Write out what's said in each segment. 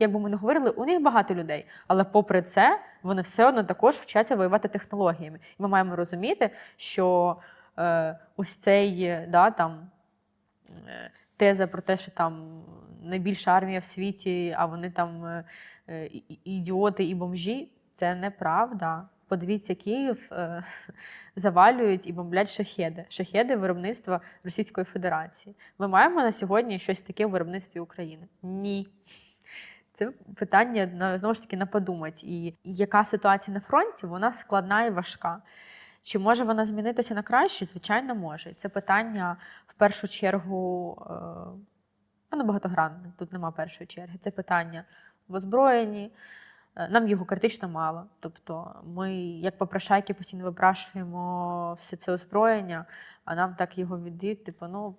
Як би ми не говорили, у них багато людей, але попри це вони все одно також вчаться воювати технологіями. І ми маємо розуміти, що е, ось цей да, там, е, теза про те, що там найбільша армія в світі, а вони там е, е, ідіоти і бомжі, це неправда. Подивіться, Київ е, завалюють і бомблять шахеди. Шахеди виробництва Російської Федерації. Ми маємо на сьогодні щось таке в виробництві України? Ні. Це питання на знову ж таки на подумати. І яка ситуація на фронті? Вона складна і важка. Чи може вона змінитися на краще? Звичайно, може. І Це питання в першу чергу, е, воно багатогранне. Тут нема першої черги. Це питання в озброєнні. Е, Нам його критично мало. Тобто, ми, як попрошайки, постійно випрашуємо все це озброєння, а нам так його віддають. Типу, ну,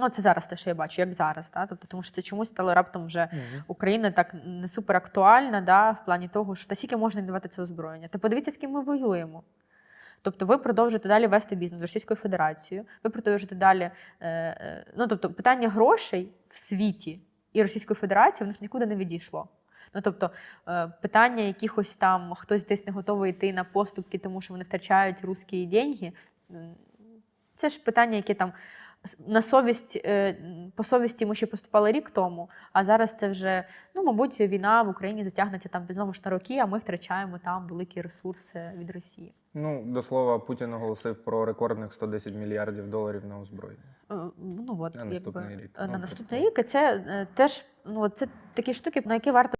ну це зараз те, що я бачу, як зараз. Да? Тобто, тому що це чомусь стало раптом вже Україна так не супер актуальна, да, в плані того, що та скільки можна давати це озброєння. Та подивіться, з ким ми воюємо. Тобто ви продовжуєте далі вести бізнес з Російською Федерацією, ви продовжуєте далі. Е, е, ну, тобто, питання грошей в світі і Російської Федерації воно ж нікуди не відійшло. Ну, тобто, е, питання якихось там хтось десь не готовий йти на поступки, тому що вони втрачають русські деньги. Це ж питання, яке там на совість, е, по совісті ми ще поступали рік тому, а зараз це вже, ну, мабуть, війна в Україні затягнеться там знову ж на роки, а ми втрачаємо там великі ресурси від Росії. Ну, до слова, Путін оголосив про рекордних 110 мільярдів доларів на озброєння. Е, Ну от На наступний якби рік. е, на Ну, наступний рік це е, теж ну це такі штуки, на які варто